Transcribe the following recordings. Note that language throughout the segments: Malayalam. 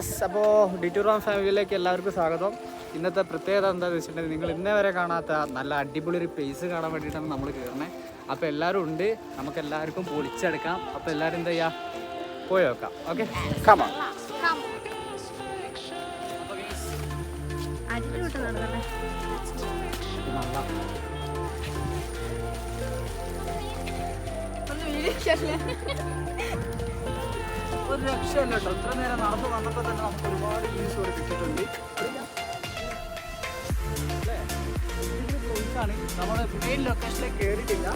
യെസ് അപ്പോൾ ഡിറ്റൂറാം ഫാമിലിയിലേക്ക് എല്ലാവർക്കും സ്വാഗതം. ഇന്നത്തെ പ്രത്യേകത എന്താണെന്ന് വെച്ചിട്ടുണ്ടെങ്കിൽ നിങ്ങൾ ഇന്നേ വരെ കാണാത്ത നല്ല അടിപൊളി ഒരു പ്ലേസ് കാണാൻ വേണ്ടിയിട്ടാണ് നമ്മൾ കയറുന്നത് അപ്പോൾ എല്ലാവരും ഉണ്ട്. നമുക്ക് എല്ലാവർക്കും പൊളിച്ചെടുക്കാം. അപ്പോൾ എല്ലാവരും എന്താ ചെയ്യുക പോയി നോക്കാം. ഓക്കെ കമാ ഒന്ന് ഒരു രക്ഷയല്ല കേട്ടോ. ഇത്ര നേരം നടന്നു വന്നപ്പോൾ തന്നെ നമുക്ക് ഒരുപാട് വ്യൂസ് ഇവിടെ കിട്ടിയിട്ടുണ്ട്. ആണ്. നമ്മൾ മെയിൻ ലൊക്കേഷനിലേക്ക് കയറിയിട്ടില്ല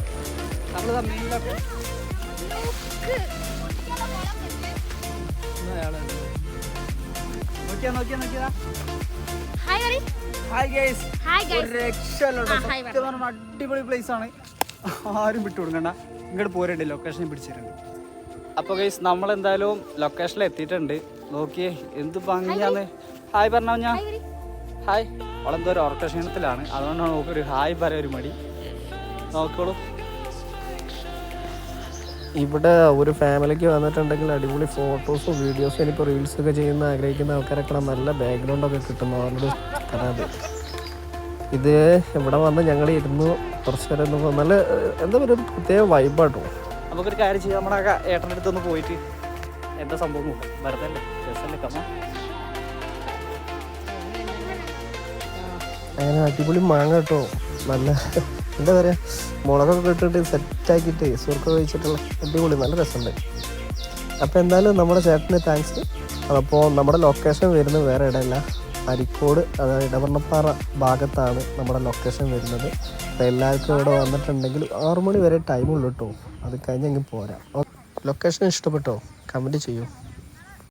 നമ്മൾ മെയിൻ ലൊക്കേഷൻ നോക്കിയാ നോക്കിയാ നോക്കിയതാ ഹായ് ഹായ് ഗൈസ് പറഞ്ഞാൽ അടിപൊളി പ്ലേസ് ആണ്. ആരും വിട്ടു കൊടുക്കണ്ട. ഇങ്ങോട്ട് പോരണ്ടേ ലൊക്കേഷൻ പിടിച്ചിട്ടുണ്ട് അപ്പോൾ ഗൈസ് നമ്മൾ എന്തായാലും ലൊക്കേഷനിൽ എത്തിയിട്ടുണ്ട്. നോക്കിയേ എന്ത് ഭംഗിയാന്ന്. ഹായ് പറഞ്ഞോ ഞാൻ ഹായ് അവളെന്തോ ഒരു ഉറക്ക ക്ഷീണത്തിലാണ് അതുകൊണ്ടാണ് നോക്കി ഒരു ഹായ് പറയാൻ ഒരു മടി. നോക്കോളൂ. ഇവിടെ ഒരു ഫാമിലിക്ക് വന്നിട്ടുണ്ടെങ്കിൽ അടിപൊളി ഫോട്ടോസും വീഡിയോസും ഇനിയിപ്പോൾ റീൽസ് ഒക്കെ ചെയ്യുന്ന ആഗ്രഹിക്കുന്ന ആൾക്കാരൊക്കെ നല്ല ബാക്ക്ഗ്രൗണ്ട് ഒക്കെ കിട്ടുന്നു അവരുടെ കഥ ഇത് ഇവിടെ വന്ന് ഞങ്ങൾ ഇരുന്നു. കുറച്ച് നേരം നല്ല എന്താ പറയുക ഒരു പ്രത്യേക വൈബാട്ടോ നമുക്കൊരു കാര്യം ചെയ്യാം. നമ്മുടെ ഏട്ടന്റെ അടുത്തൊന്ന് പോയിട്ട് എന്താ സംഭവം വെറുതെ അല്ലേ? രസമല്ലേ? കമ്മ അങ്ങനെ അടിപൊളി മാങ്ങ കേട്ടോ. നല്ല എന്താ പറയാ മുളകൊക്കെ ഇട്ടിട്ട് സെറ്റാക്കിയിട്ട് സുർക്ക കഴിച്ചിട്ടുള്ള അടിപൊളി നല്ല രസമുണ്ട്. അപ്പോൾ എന്തായാലും നമ്മുടെ ചേട്ടന് താങ്ക്സ് അപ്പോൾ നമ്മുടെ ലൊക്കേഷൻ വരുന്നത് വേറെ ഇടയല്ല അരിക്കോട് അതായത് ഇടവണ്ണപ്പാറ ഭാഗത്താണ് നമ്മുടെ ലൊക്കേഷൻ വരുന്നത്. അപ്പോൾ എല്ലാവർക്കും ഇവിടെ വന്നിട്ടുണ്ടെങ്കിൽ ആറു മണി വരെ ടൈമുള്ളൂ കേട്ടോ. അത് കഴിഞ്ഞെങ്കിൽ പോരാ. ലൊക്കേഷൻ ഇഷ്ടപ്പെട്ടോ? കമന്റ് ചെയ്യൂ.